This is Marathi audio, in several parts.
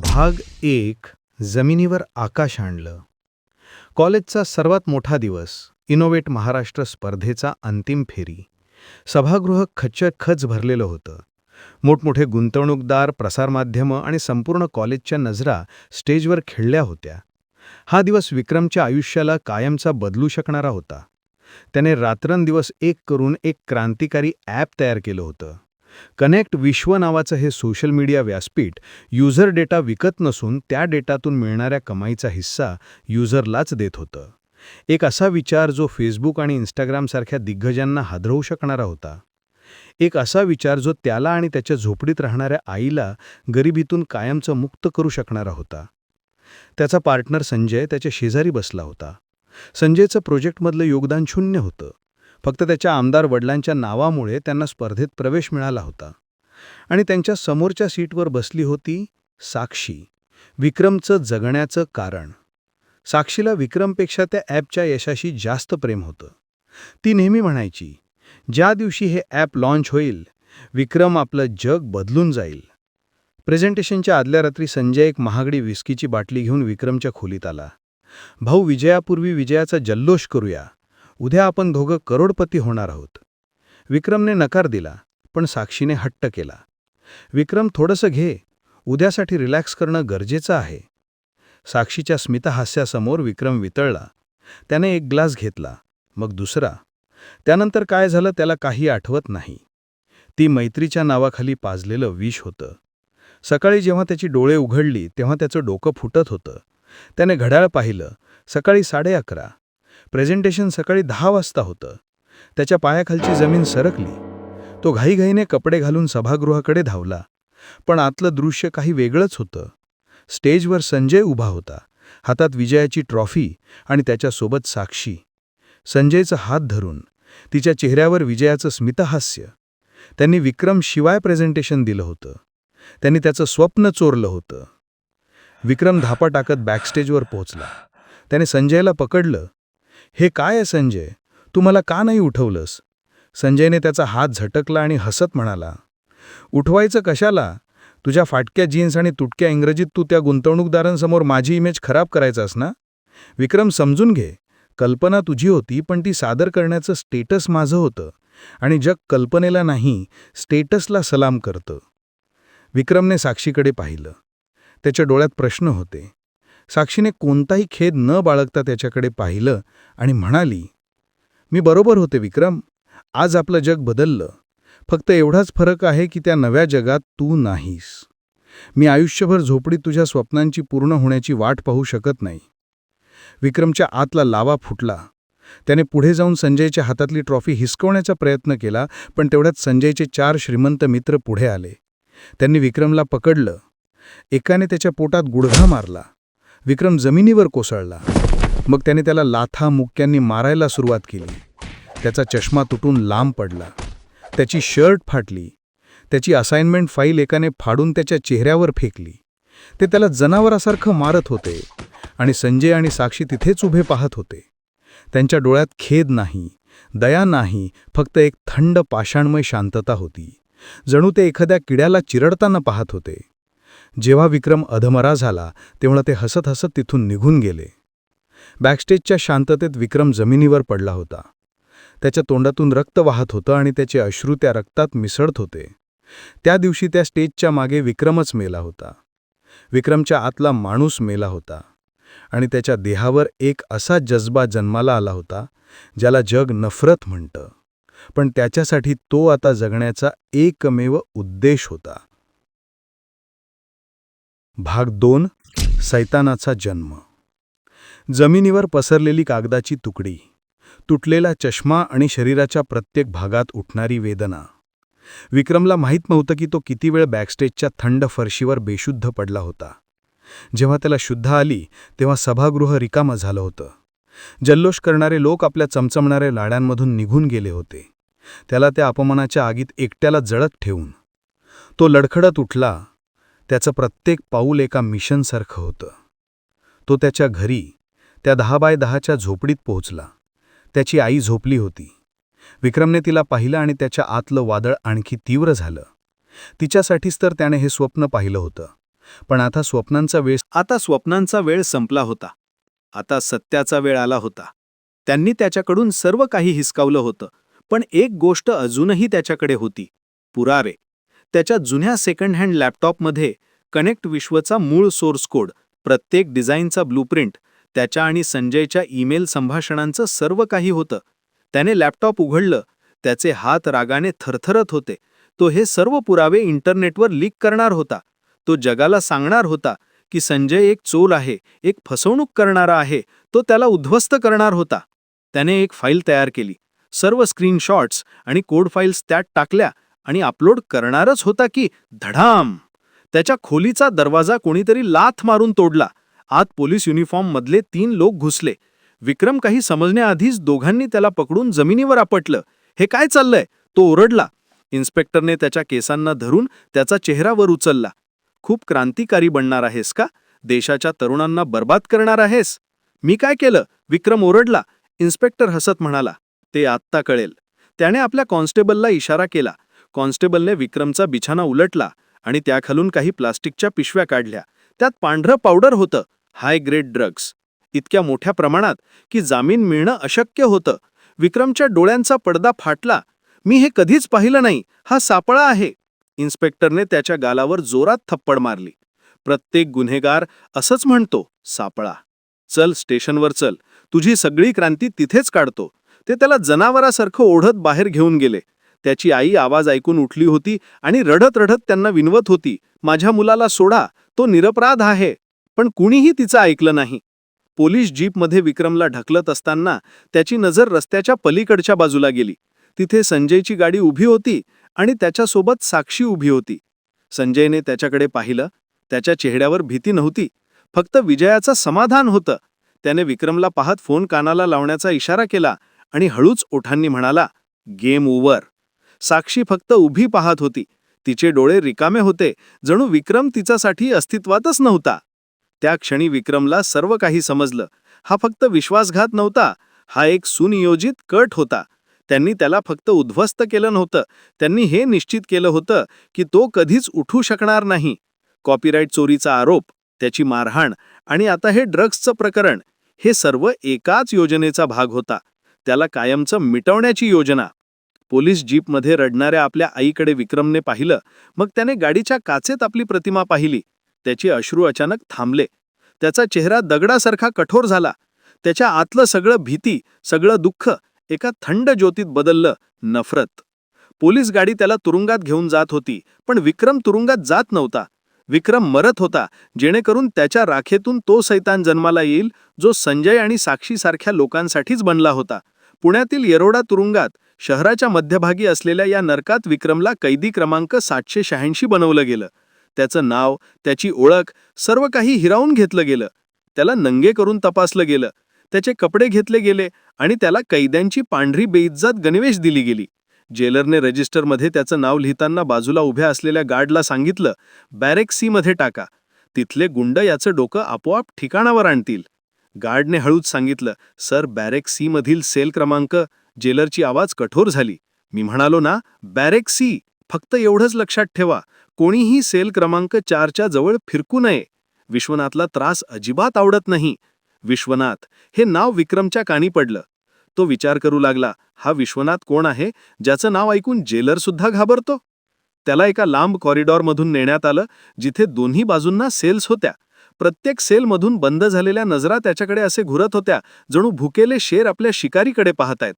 भाग एक जमिनीवर आकाश आणलं. कॉलेजचा सर्वात मोठा दिवस इनोवेट महाराष्ट्र स्पर्धेचा अंतिम फेरी. सभागृह खच्चखच भरलेलं होतं. मोठमोठे गुंतवणूकदार प्रसारमाध्यमं आणि संपूर्ण कॉलेजच्या नजरा स्टेजवर खेळल्या होत्या. हा दिवस विक्रमच्या आयुष्याला कायमचा बदलू शकणारा होता. त्याने रात्रंदिवस एक करून एक क्रांतिकारी ॲप तयार केलं होतं. कनेक्ट विश्व नावाचं हे सोशल मीडिया व्यासपीठ युजर डेटा विकत नसून त्या डेटातून मिळणाऱ्या कमाईचा हिस्सा युजरलाच देत होतं. एक असा विचार जो फेसबुक आणि इंस्टाग्रामसारख्या दिग्गजांना हादरवू शकणारा होता. एक असा विचार जो त्याला आणि त्याच्या झोपडीत राहणाऱ्या आईला गरिबीतून कायमचं मुक्त करू शकणारा होता. त्याचा पार्टनर संजय त्याच्या शेजारी बसला होता. संजयचं प्रोजेक्टमधलं योगदान शून्य होतं. फक्त त्याच्या आमदार वडिलांच्या नावामुळे त्यांना स्पर्धेत प्रवेश मिळाला होता. आणि त्यांच्या समोरच्या सीटवर बसली होती साक्षी विक्रमचं जगण्याचं कारण. साक्षीला विक्रमपेक्षा त्या ॲपच्या यशाशी जास्त प्रेम होतं. ती नेहमी म्हणायची ज्या दिवशी हे ॲप लॉन्च होईल विक्रम आपलं जग बदलून जाईल. प्रेझेंटेशनच्या आदल्या रात्री संजय एक महागडी विस्कीची बाटली घेऊन विक्रमच्या खोलीत आला. भाऊ विजयापूर्वी विजयाचा जल्लोष करूया. उद्या आपण दोघं करोडपती होणार आहोत. विक्रमने नकार दिला पण साक्षीने हट्ट केला. विक्रम थोडंसं घे. उद्यासाठी रिलॅक्स करणं गरजेचं आहे. साक्षीच्या स्मितहास्यासमोर विक्रम वितळला. त्याने एक ग्लास घेतला मग दुसरा. त्यानंतर काय झालं त्याला काही आठवत नाही. ती मैत्रीच्या नावाखाली पाजलेलं विष होतं. सकाळी जेव्हा त्याची डोळे उघडली तेव्हा त्याचं डोकं फुटत होतं. त्याने घड्याळ पाहिलं. सकाळी साडे अकरा प्रेझेंटेशन सकाळी दहा वाजता होतं. त्याच्या पायाखालची जमीन सरकली. तो घाईघाईने कपडे घालून सभागृहाकडे धावला. पण आतलं दृश्य काही वेगळंच होतं. स्टेजवर संजय उभा होता. हातात विजयाची ट्रॉफी आणि त्याच्यासोबत साक्षी. संजयचं हात धरून तिच्या चेहऱ्यावर विजयाचं स्मितहास्य. त्यांनी विक्रम शिवाय प्रेझेंटेशन दिलं होतं. त्यांनी त्याचं स्वप्न चोरलं होतं. विक्रम धापा टाकत बॅकस्टेजवर पोहोचला. त्याने संजयला पकडलं हे काय आहे संजय? तू मला का नाही उठवलंस? संजयने त्याचा हात झटकला आणि हसत म्हणाला उठवायचं कशाला? तुझ्या फाटक्या जीन्स आणि तुटक्या इंग्रजीत तू त्या गुंतवणूकदारांसमोर माझी इमेज खराब करायचास ना? विक्रम समजून घे. कल्पना तुझी होती पण ती सादर करण्याचं स्टेटस माझं होतं आणि जग कल्पनेला नाही स्टेटसला सलाम करतं. विक्रमने साक्षीकडे पाहिलं. त्याच्या डोळ्यात प्रश्न होते. साक्षीने कोणताही खेद न बाळगता त्याच्याकडे पाहिलं आणि म्हणाली मी बरोबर होते विक्रम. आज आपलं जग बदललं. फक्त एवढाच फरक आहे की त्या नव्या जगात तू नाहीस. मी आयुष्यभर झोपडीत तुझ्या स्वप्नांची पूर्ण होण्याची वाट पाहू शकत नाही. विक्रमच्या आतला लावा फुटला. त्याने पुढे जाऊन संजयच्या हातातली ट्रॉफी हिसकवण्याचा प्रयत्न केला पण तेवढ्यात संजयचे चार श्रीमंत मित्र पुढे आले. त्यांनी विक्रमला पकडलं. एकाने त्याच्या पोटात गुडघा मारला. विक्रम जमिनीवर कोसळला. मग त्याने त्याला लाथा मुक्क्यांनी मारायला सुरुवात केली. त्याचा चष्मा तुटून लांब पडला. त्याची शर्ट फाटली. त्याची असाइनमेंट फाईल एकाने फाडून त्याच्या चेहऱ्यावर फेकली. ते त्याला जनावरासारखं मारत होते आणि संजय आणि साक्षी तिथेच उभे पाहत होते. त्यांच्या डोळ्यात खेद नाही दया नाही फक्त एक थंड पाषाणमय शांतता होती. जणू ते एखाद्या किड्याला चिरडताना पाहत होते. जेव्हा विक्रम अधमरा झाला तेव्हा ते हसत हसत तिथून निघून गेले. बॅकस्टेजच्या शांततेत विक्रम जमिनीवर पडला होता. त्याच्या तोंडातून रक्त वाहत होतं आणि त्याचे अश्रू त्या रक्तात मिसळत होते. त्या दिवशी त्या स्टेजच्या मागे विक्रमच मेला होता. विक्रमच्या आतला माणूस मेला होता. आणि त्याच्या देहावर एक असा जज्बा जन्माला आला होता ज्याला जग नफरत म्हणतं. पण त्याच्यासाठी तो आता जगण्याचा एकमेव उद्देश होता. भाग दोन सैतानाचा जन्म. जमिनीवर पसरलेली कागदाची तुकडी तुटलेला चष्मा आणि शरीराच्या प्रत्येक भागात उठणारी वेदना. विक्रमला माहीत नव्हतं की तो किती वेळ बॅकस्टेजच्या थंड फरशीवर बेशुद्ध पडला होता. जेव्हा त्याला शुद्ध आली तेव्हा सभागृह रिकामं झालं होतं. जल्लोष करणारे लोक आपल्या चमचमणाऱ्या लाड्यांमधून निघून गेले होते. त्याला त्या अपमानाच्या आगीत एकट्याला जळत ठेवून. तो लडखडत उठला त्याचं प्रत्येक पाऊल एका मिशनसारखं होतं. तो त्याच्या घरी त्या दहा बाय दहाच्या झोपडीत पोहोचला. त्याची आई झोपली होती. विक्रमने तिला पाहिलं आणि त्याच्या आतलं वादळ आणखी तीव्र झालं. तिच्यासाठीच तर त्याने हे स्वप्न पाहिलं होतं. पण आता स्वप्नांचा वेळ आता स्वप्नांचा वेळ संपला होता. आता सत्याचा वेळ आला होता. त्यांनी त्याच्याकडून सर्व काही हिसकावलं होतं. पण एक गोष्ट अजूनही त्याच्याकडे होती. पुरारे त्याच्या जुन्या सेकंड हँड लॅपटॉपमध्ये कनेक्ट विश्वचा मूळ सोर्स कोड प्रत्येक डिझाईनचा ब्लूप्रिंट त्याच्या आणि संजयच्या ईमेल संभाषणांचं सर्व काही होतं. त्याने लॅपटॉप उघडलं त्याचे हात रागाने थरथरत होते. तो हे सर्व पुरावे इंटरनेटवर लीक करणार होता. तो जगाला सांगणार होता की संजय एक चोल आहे एक फसवणूक करणारा आहे तो त्याला उद्ध्वस्त करणार होता. त्याने एक फाईल तयार केली. सर्व स्क्रीनशॉट्स आणि कोड फाईल्स त्यात टाकल्या आणि अपलोड करणारच होता की धडाम! त्याच्या खोलीचा दरवाजा कोणीतरी लाथ मारून तोडला. आत पोलीस युनिफॉर्ममधले तीन लोक घुसले. विक्रम काही समजण्याआधीच दोघांनी त्याला पकडून जमिनीवर आपटलं. हे काय चाललंय? तो ओरडला. इन्स्पेक्टरने त्याच्या केसांना धरून त्याचा चेहरा वर उचलला. खूप क्रांतिकारी बनणार आहेस का? देशाच्या तरुणांना बर्बाद करणार आहेस? मी काय केलं? विक्रम ओरडला. इन्स्पेक्टर हसत म्हणाला. ते आत्ता कळेल. त्याने आपल्या कॉन्स्टेबलला इशारा केला. कॉन्स्टेबलने विक्रमचा बिछाना उलटला आणि त्याखालून काही प्लास्टिकच्या पिशव्या काढल्या. त्यात पांढरं पावडर होतं. High grade drugs. इतक्या मोठ्या प्रमाणात की जामीन मिळणं अशक्य होतं. विक्रमच्या डोळ्यांचा पडदा फाटला. मी हे कधीच पाहिलं नाही. हा सापळा आहे. इन्स्पेक्टरने त्याच्या गालावर जोरात थप्पड मारली. प्रत्येक गुन्हेगार असंच म्हणतो सापळा. चल स्टेशनवर चल. तुझी सगळी क्रांती तिथेच काढतो. ते त्याला जनावरासारखं ओढत बाहेर घेऊन गेले. त्याची आई आवाज ऐकून उठली होती आणि रडत रडत त्यांना विनवत होती माझ्या मुलाला सोडा तो निरपराध आहे. पण कुणीही तिचं ऐकलं नाही. पोलीस जीपमध्ये विक्रमला ढकलत असताना त्याची नजर रस्त्याच्या पलीकडच्या बाजूला गेली. तिथे संजयची गाडी उभी होती आणि त्याच्यासोबत साक्षी उभी होती. संजयने त्याच्याकडे पाहिलं. त्याच्या चेहऱ्यावर भीती नव्हती. फक्त विजयाचं समाधान होतं. त्याने विक्रमला पाहत फोन कानाला लावण्याचा इशारा केला आणि हळूच ओठांनी म्हणाला गेम ओव्हर. साक्षी फक्त उभी पाहत होती. तिचे डोळे रिकामे होते. जणू विक्रम तिच्यासाठी अस्तित्वातच नव्हता. त्या क्षणी विक्रमला सर्व काही समजलं. हा फक्त विश्वासघात नव्हता. हा एक सुनियोजित कट होता. त्यांनी त्याला फक्त उद्ध्वस्त केलं नव्हतं. त्यांनी हे निश्चित केलं होतं की तो कधीच उठू शकणार नाही. कॉपीराईट चोरीचा आरोप त्याची मारहाण आणि आता हे ड्रग्जचं प्रकरण हे सर्व एकाच योजनेचा भाग होता. त्याला कायमचं मिटवण्याची योजना. पोलीस जीपमध्ये रडणाऱ्या आपल्या आईकडे विक्रमने पाहिलं. मग त्याने गाडीच्या काचेत आपली प्रतिमा पाहिली. त्याचे अश्रू अचानक थांबले. त्याचा चेहरा दगडासारखा कठोर झाला. त्याच्या आतलं सगळं भीती सगळं दुःख एका थंड ज्योतीत बदललं नफरत. पोलीस गाडी त्याला तुरुंगात घेऊन जात होती पण विक्रम तुरुंगात जात नव्हता. विक्रम मरत होता जेणेकरून त्याच्या राखेतून तो सैतान जन्माला येईल जो संजय आणि साक्षीसारख्या लोकांसाठीच बनला होता. पुण्यातील येरोडा तुरुंगात शहराच्या मध्यभागी असलेल्या या नरकात विक्रमला कैदी क्रमांक सातशे शहाऐंशी बनवलं गेलं. त्याचं नाव त्याची ओळख सर्व काही हिरावून घेतलं गेलं. त्याला नंगे करून तपासलं गेलं. त्याचे कपडे घेतले गेले आणि त्याला कैद्यांची पांढरी बेइज्जत गणवेश दिली गेली. जेलरने रजिस्टरमध्ये त्याचं नाव लिहिताना बाजूला उभ्या असलेल्या गार्डला सांगितलं बॅरेक सीमध्ये टाका. तिथले गुंड याचं डोकं आपोआप ठिकाणावर आणतील. गार्डने हळूच सांगितलं सर बॅरेक सीमधील सेल क्रमांक जेलरची आवाज कठोर झाली. मी म्हणालो ना बॅरेक सी फक्त एवढंच लक्षात ठेवा. कोणीही सेल क्रमांक चारच्या जवळ फिरकू नये. विश्वनाथला त्रास अजिबात आवडत नाही. विश्वनाथ हे नाव विक्रमच्या कानी पडलं. तो विचार करू लागला हा विश्वनाथ कोण आहे ज्याचं नाव ऐकून जेलर सुद्धा घाबरतो? त्याला एका लांब कॉरिडॉरमधून नेण्यात आलं जिथे दोन्ही बाजूंना सेल्स होत्या. प्रत्येक सेलमधून बंद झालेल्या नजरा त्याच्याकडे असे घुरत होत्या जणू भुकेले शेर आपल्या शिकारीकडे पाहतायत.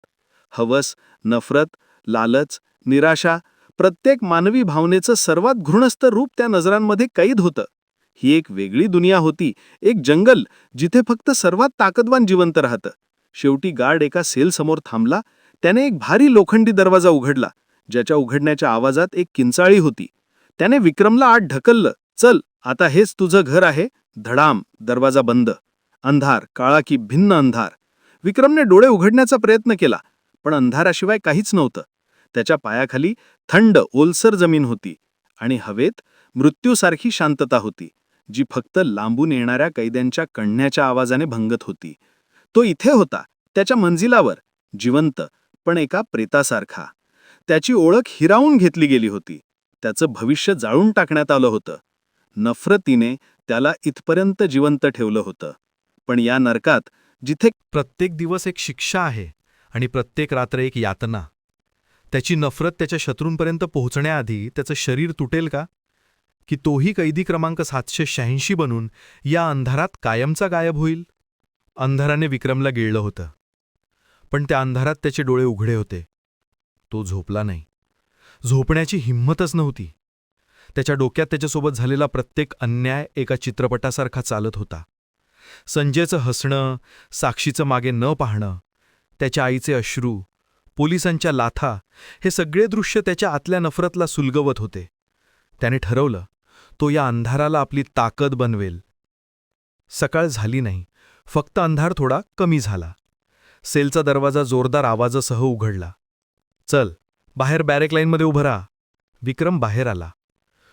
हवस नफरत लालच निराशा प्रत्येक मानवी भावनेचं सर्वात घृणस्थ रूप त्या नजरांमध्ये कैद होतं. ही एक वेगळी दुनिया होती एक जंगल जिथे फक्त सर्वात ताकदवान जिवंत राहतं. शेवटी गार्ड एका सेलसमोर थांबला त्याने एक भारी लोखंडी दरवाजा उघडला ज्याच्या उघडण्याच्या आवाजात एक किंचाळी होती. त्याने विक्रमला आत ढकललं चल आता हेच तुझं घर आहे धडाम दरवाजा बंद अंधार काळा की भिन्न अंधार. विक्रमने डोळे उघडण्याचा प्रयत्न केला पण अंधाराशिवाय काहीच नव्हतं. त्याच्या पायाखाली थंड ओलसर जमीन होती आणि हवेत मृत्यूसारखी शांतता होती जी फक्त लांबून येणाऱ्या कैद्यांच्या कणण्याच्या आवाजाने भंगत होती. तो इथे होता त्याच्या मंजिलावर जिवंत पण एका प्रेतासारखा. त्याची ओळख हिरावून घेतली गेली होती. त्याचं भविष्य जाळून टाकण्यात आलं होतं. नफरतीने त्याला इथपर्यंत जिवंत ठेवलं होतं. पण या नरकात जिथे प्रत्येक दिवस एक शिक्षा आहे. आणि प्रत्येक रात्र एक यातना. त्याची नफरत त्याच्या शत्रूंपर्यंत पोहोचण्याआधी त्याचं शरीर तुटेल का? की तोही कैदी क्रमांक सातशे शहाऐंशी बनून या अंधारात कायमचा गायब होईल? अंधाराने विक्रमला गिळलं होतं. पण त्या अंधारात त्याचे डोळे उघडे होते. तो झोपला नाही. झोपण्याची हिंमतच नव्हती. त्याच्या डोक्यात त्याच्यासोबत झालेला प्रत्येक अन्याय एका चित्रपटासारखा चालत होता. संजयचं हसणं साक्षीचं मागे न पाहणं त्याच्या आईचे अश्रू पोलिसांच्या लाथा हे सगळे दृश्य त्याच्या आतल्या नफरतला सुलगवत होते. त्याने ठरवलं तो या अंधाराला आपली ताकद बनवेल. सकाळ झाली नाही फक्त अंधार थोडा कमी झाला. सेलचा दरवाजा जोरदार आवाजासह उघडला. चल बाहेर बॅरेक लाईनमध्ये उभं राहा. विक्रम बाहेर आला.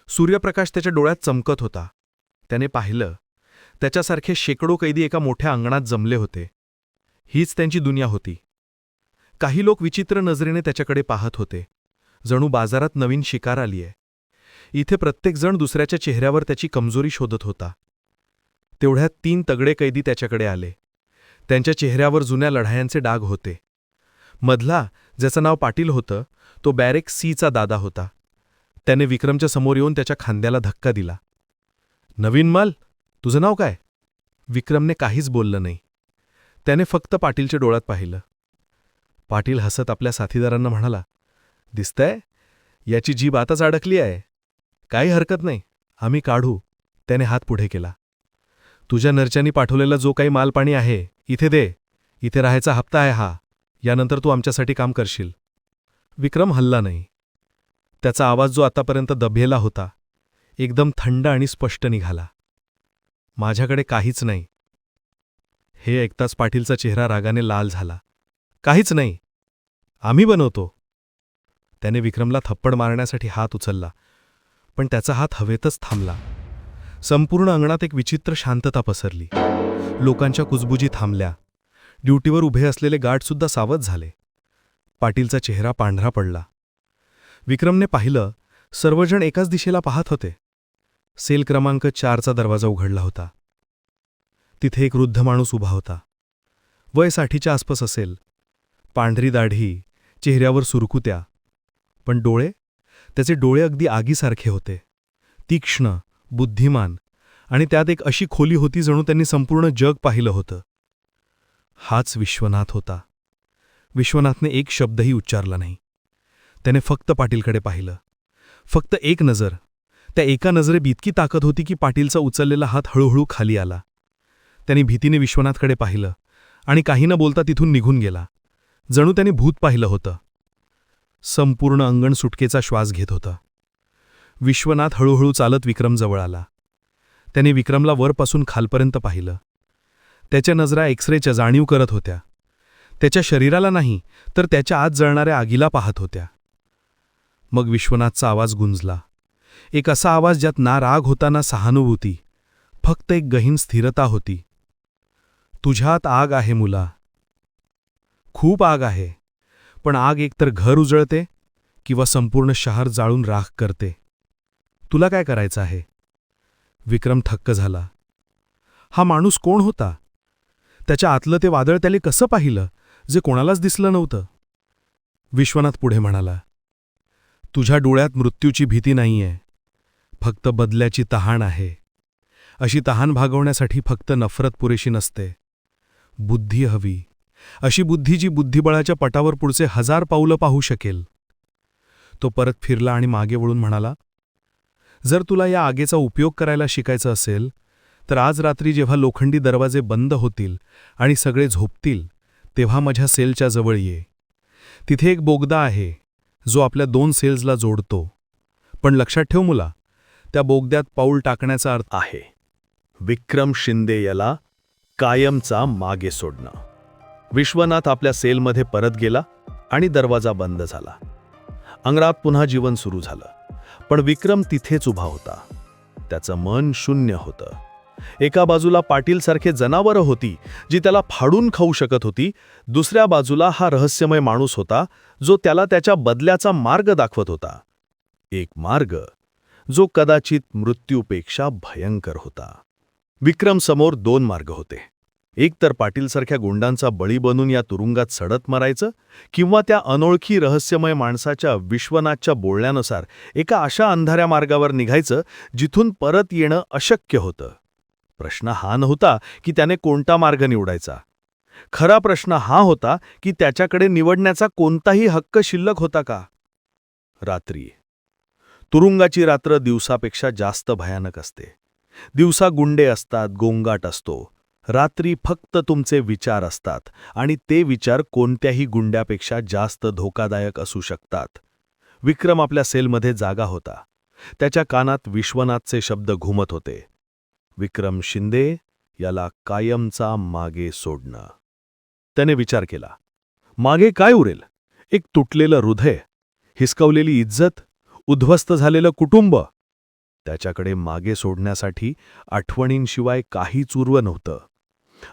सूर्यप्रकाश त्याच्या डोळ्यात चमकत होता. त्याने पाहिलं त्याच्यासारखे शेकडो कैदी एका मोठ्या अंगणात जमले होते. हीच त्यांची दुनिया होती. काही लोक विचित्र नजरेने त्याच्याकडे पाहत होते. जणू बाजारात नवीन शिकार आलीये. इथे प्रत्येकजण दुसऱ्याच्या चेहऱ्यावर त्याची कमजोरी शोधत होता. तेवढ्यात तीन तगडे कैदी त्याच्याकडे आले. त्यांच्या चेहऱ्यावर जुन्या लढायांचे डाग होते. मधला ज्याचं नाव पाटील होतं तो बॅरेक सीचा दादा होता. त्याने विक्रमच्या समोर येऊन त्याच्या खांद्याला धक्का दिला. नवीन माल? तुझं नाव काय? विक्रमने काहीच बोललं नाही. त्याने फक्त पाटीलच्या डोळ्यात पाहिलं. पाटील हसत आपल्या साथीदारांना म्हणाला दिसतंय? याची जीभ आताच अडकली आहे. काही हरकत नाही. आम्ही काढू. त्याने हात पुढे केला. तुझ्या नरच्यांनी पाठवलेला जो काही मालपाणी आहे इथे दे. इथे राहायचा हप्ता आहे हा. यानंतर तू आमच्यासाठी काम करशील. विक्रम हल्ला नाही. त्याचा आवाज जो आतापर्यंत दबेला होता एकदम थंड आणि स्पष्ट निघाला. माझ्याकडे काहीच नाही. हे ऐकताच पाटीलचा चेहरा रागाने लाल झाला. काहीच नाही. आम्ही बनवतो. त्याने विक्रमला थप्पड मारण्यासाठी हात उचलला पण त्याचा हात हवेतच थांबला. संपूर्ण अंगणात एक विचित्र शांतता पसरली. लोकांच्या कुजबुजी थांबल्या. ड्युटीवर उभे असलेले गार्डसुद्धा सावध झाले. पाटीलचा चेहरा पांढरा पडला. विक्रमने पाहिलं सर्वजण एकाच दिशेला पाहत होते. सेल क्रमांक चारचा दरवाजा उघडला होता. तिथे एक वृद्ध माणूस उभा होता. वय साठीच्या आसपास असेल. पांढरी दाढी चेहऱ्यावर सुरकुत्या. पण डोळे? त्याचे डोळे अगदी आगीसारखे होते. तीक्ष्ण बुद्धिमान आणि त्यात एक अशी खोली होती जणू त्यांनी संपूर्ण जग पाहिलं होतं. हाच विश्वनाथ होता. विश्वनाथने एक शब्दही उच्चारला नाही. त्याने फक्त पाटीलकडे पाहिलं. फक्त एक नजर. त्या एका नजरेत इतकी ताकद होती की पाटीलचा उचललेला हात हळूहळू खाली आला. त्यांनी भीतीने विश्वनाथकडे पाहिलं आणि काही न बोलता तिथून निघून गेला. जणू त्याने भूत पाहिलं होतं. संपूर्ण अंगण सुटकेचा श्वास घेत होता. विश्वनाथ हळूहळू चालत विक्रमजवळ आला. त्याने विक्रमला वरपासून खालपर्यंत पाहिलं. त्याच्या नजरा एक्सरेच्या जाणीव करत होत्या. त्याच्या शरीराला नाही तर त्याच्या आत जळणाऱ्या आगीला पाहत होत्या. मग विश्वनाथचा आवाज गुंजला. एक असा आवाज ज्यात ना राग होता ना सहानुभूती. फक्त एक गहीन स्थिरता होती. तुझ्यात आग आहे मुला. खूप आग आहे पण आग एकतर घर उजळते किंवा संपूर्ण शहर जाळून राख करते. तुला काय करायचं आहे? विक्रम थक्क झाला. हा माणूस कोण होता? त्याच्या आतलं ते वादळ त्याने कसं पाहिलं जे कोणालाच दिसलं नव्हतं? विश्वनाथ पुढे म्हणाला तुझ्या डोळ्यात मृत्यूची भीती नाहीये फक्त बदल्याची तहान आहे. अशी तहान भागवण्यासाठी फक्त नफरत पुरेशी नसते. बुद्धी हवी. अशी बुद्धी जी बुद्धिबळाच्या पटावर पुढचे हजार पावलं पाहू शकेल. तो परत फिरला आणि मागे वळून म्हणाला जर तुला या आगेचा उपयोग करायला शिकायचं असेल तर आज रात्री जेव्हा लोखंडी दरवाजे बंद होतील आणि सगळे झोपतील तेव्हा माझ्या सेलच्या जवळ ये. तिथे एक बोगदा आहे जो आपल्या दोन सेल्सला जोडतो. पण लक्षात ठेव मुला त्या बोगद्यात पाऊल टाकण्याचा अर्थ आहे. विक्रम शिंदे याला कायमचा मागे सोडणं. विश्वनाथ आपल्या सेलमध्ये परत गेला आणि दरवाजा बंद झाला. अंगणात पुन्हा जीवन सुरू झालं पण विक्रम तिथेच उभा होता. त्याचं मन शून्य होतं. एका बाजूला पाटीलसारखे जनावरं होती जी त्याला फाडून खाऊ शकत होती दुसऱ्या बाजूला हा रहस्यमय माणूस होता जो त्याला त्याच्या बदल्याचा मार्ग दाखवत होता. एक मार्ग जो कदाचित मृत्यूपेक्षा भयंकर होता. विक्रम समोर दोन मार्ग होते. एक तर पाटीलसारख्या गुंडांचा बळी बनून या तुरुंगात सडत मारायचं किंवा त्या अनोळखी रहस्यमय माणसाच्या विश्वनाथच्या बोलण्यानुसार एका अशा अंधाऱ्या मार्गावर निघायचं जिथून परत येणं अशक्य होतं. प्रश्न हा नव्हता की त्याने कोणता मार्ग निवडायचा. खरा प्रश्न हा होता की त्याच्याकडे निवडण्याचा कोणताही हक्क शिल्लक होता का? रात्री. तुरुंगाची रात्र दिवसापेक्षा जास्त भयानक असते. दिवसा गुंडे असतात गोंगाट असतो. रात्री फक्त तुमचे विचार असतात आणि ते विचार कोणत्याही गुंड्यापेक्षा जास्त धोकादायक असू शकतात. विक्रम आपल्या सेलमध्ये जागा होता. त्याच्या कानात विश्वनाथचे शब्द घुमत होते. विक्रम शिंदे याला कायमचा मागे सोडणं. त्याने विचार केला. मागे काय उरेल? एक तुटलेलं हृदय हिसकवलेली इज्जत उद्ध्वस्त झालेलं कुटुंब. त्याच्याकडे मागे सोडण्यासाठी आठवणींशिवाय काहीच उर्व नव्हतं.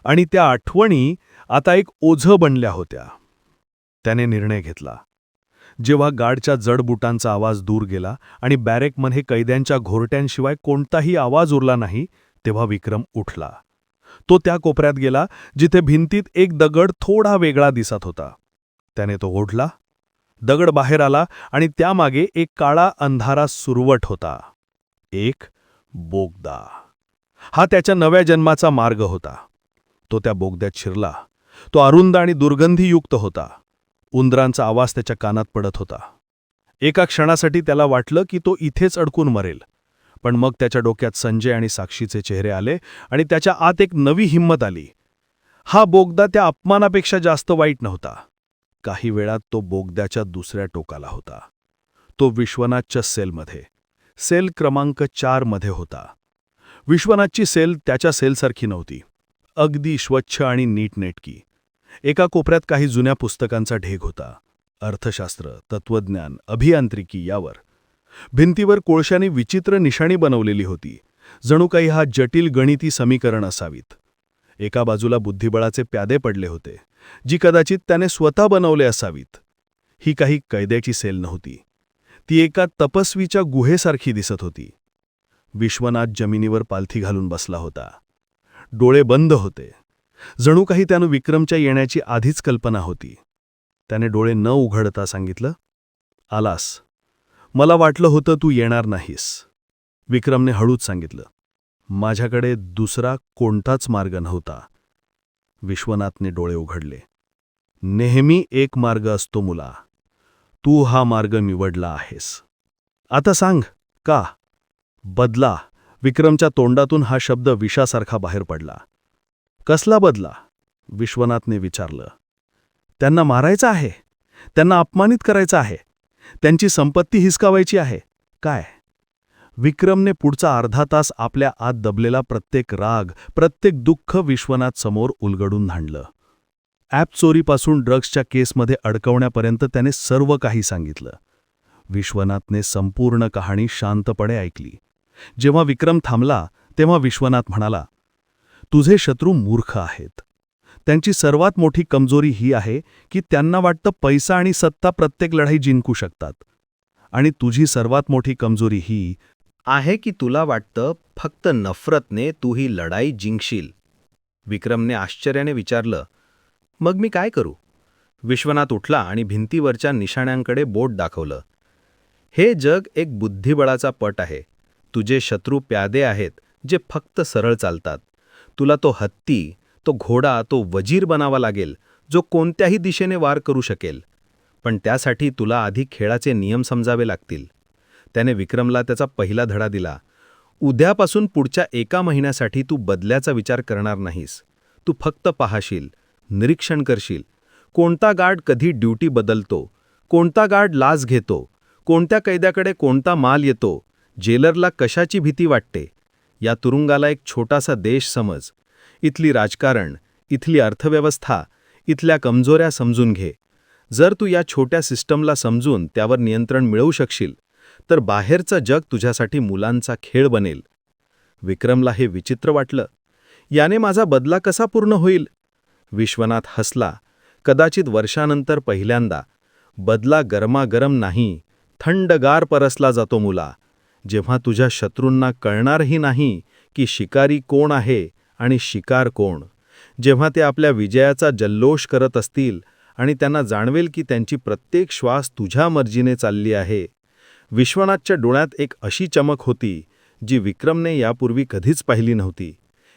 आणि त्या आठवणी आता एक ओझं बनल्या होत्या. त्याने निर्णय घेतला. जेव्हा गाडच्या जड बुटांचा आवाज दूर गेला आणि बॅरेकमध्ये कैद्यांच्या घोरट्यांशिवाय कोणताही आवाज उरला नाही तेव्हा विक्रम उठला. तो त्या कोपऱ्यात गेला जिथे भिंतीत एक दगड थोडा वेगळा दिसत होता. त्याने तो ओढला. दगड बाहेर आला आणि त्यामागे एक काळा अंधारा सुरवट होता. एक बोगदा. हा त्याच्या नव्या जन्माचा मार्ग होता. तो त्या बोगद्यात शिरला. तो अरुंद आणि दुर्गंधीयुक्त होता. उंदरांचा आवाज त्याच्या कानात पडत होता. एका क्षणासाठी त्याला वाटलं की तो इथेच अडकून मरेल. पण मग त्याच्या डोक्यात संजय आणि साक्षीचे चेहरे आले आणि त्याच्या आत एक नवी हिंमत आली. हा बोगदा त्या अपमानापेक्षा जास्त वाईट नव्हता. काही वेळात तो बोगद्याच्या दुसऱ्या टोकाला होता. तो विश्वनाथच्या सेलमध्ये. सेल क्रमांक चारमध्ये होता. विश्वनाथची सेल त्याच्या सेलसारखी नव्हती. अगदी स्वच्छ आणि नीटनेटकी. एका कोपऱ्यात काही जुन्या पुस्तकांचा ढेग होता. अर्थशास्त्र तत्वज्ञान अभियांत्रिकी यावर. भिंतीवर कोळशाने विचित्र निशाणी बनवलेली होती. जणू काही हा जटिल गणिती समीकरण असावीत. एका बाजूला बुद्धिबळाचे प्यादे पडले होते जी कदाचित त्याने स्वतः बनवले असावीत. ही काही कैद्याची सेल नव्हती. ती एका तपस्वीच्या गुहेसारखी दिसत होती. विश्वनाथ जमिनीवर पालथी घालून बसला होता. डोळे बंद होते. जणू काही त्यानं विक्रमच्या येण्याची आधीच कल्पना होती. त्याने डोळे न उघडता सांगितलं आलास. मला वाटलं होतं तू येणार नाहीस. विक्रमने हळूच सांगितलं माझ्याकडे दुसरा कोणताच मार्ग नव्हता. विश्वनाथने डोळे उघडले नेहमी एक मार्ग असतो मुला. तू हा मार्ग निवडला आहेस. आता सांग का? बदला. विक्रमच्या तोंडातून हा शब्द विषासारखा बाहेर पडला. कसला बदला? विश्वनाथने विचारलं. त्यांना मारायचं आहे. त्यांना अपमानित करायचं आहे. त्यांची संपत्ती हिसकावायची आहे. काय? विक्रमने पुढचा अर्धा तास आपल्या आत दबलेला प्रत्येक राग प्रत्येक दुःख विश्वनाथ समोर उलगडून धांडलं. ॲप चोरीपासून ड्रग्सच्या केसमध्ये अडकवण्यापर्यंत त्याने सर्व काही सांगितलं. विश्वनाथने संपूर्ण कहाणी शांतपणे ऐकली. जेव्हा विक्रम थांबला तेव्हा विश्वनाथ म्हणाला तुझे शत्रू मूर्ख आहेत. त्यांची सर्वात मोठी कमजोरी ही आहे की त्यांना वाटतं पैसा आणि सत्ता प्रत्येक लढाई जिंकू शकतात. आणि तुझी सर्वात मोठी कमजोरी ही आहे की तुला वाटतं फक्त नफरतने तू ही लढाई जिंकशील. विक्रमने आश्चर्याने विचारलं मग मी काय करू? विश्वनाथ उठला आणि भिंतीवरच्या निशाण्यांकडे बोट दाखवलं. हे जग एक बुद्धिबळाचा पट आहे. तुझे शत्रू प्यादे आहेत जे फक्त सरळ चालतात. तुला तो हत्ती तो घोडा तो वजीर बनावा लागेल जो कोणत्याही दिशेने वार करू शकेल. पण त्यासाठी तुला आधी खेळाचे नियम समजावे लागतील. त्याने विक्रमला त्याचा पहिला धडा दिला. उद्यापासून पुढच्या एका महिन्यासाठी तू बदल्याचा विचार करणार नाहीस. तू फक्त पाहशील. निरीक्षण करशील. कोणता गार्ड कधी ड्युटी बदलतो? कोणता गार्ड लाच घेतो? कोणत्या कैद्याकडे कोणता माल येतो? जेलरला कशाची भीती वाटते? या तुरुंगाला एक छोटासा देश समज. इथली राजकारण इथली अर्थव्यवस्था इथल्या कमजोऱ्या समजून घे. जर तू या छोट्या सिस्टमला समजून त्यावर नियंत्रण मिळवू शकशील तर बाहेरचं जग तुझ्यासाठी मुलांचा खेळ बनेल. विक्रमला हे विचित्र वाटलं. याने माझा बदला कसा पूर्ण होईल? विश्वनाथ हसला. कदाचित वर्षानंतर पहिल्यांदा. बदला गरमागरम नाही. थंडगार परसला जातो मुला. जेव्हा तुझ्या शत्रूंना कळणारही नाही की शिकारी कोण आहे आणि शिकार कोण. जेव्हा ते आपल्या विजयाचा जल्लोष करत असतील आणि त्यांना जाणवेल की त्यांची प्रत्येक श्वास तुझ्या मर्जीने चालली आहे. विश्वनाथच्या डोळ्यात एक अशी चमक होती जी विक्रमने यापूर्वी कधीच पाहिली नव्हती.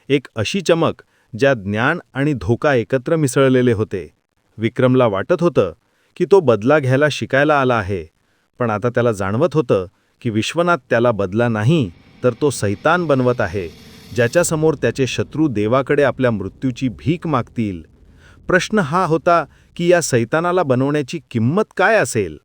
एक अशी चमक ज्या ज्ञान आणि धोका एकत्र मिसळलेले होते. विक्रमला वाटत होतं की तो बदला घ्यायला शिकायला आला आहे पण आता त्याला जाणवत होतं की विश्वनाथ त्याला बदला नाही तर तो सैतान बनवत आहे ज्याच्यासमोर त्याचे शत्रू देवाकडे आपल्या मृत्यूची भीक मागतील. प्रश्न हा होता की या सैतानाला बनवण्याची किंमत काय असेल?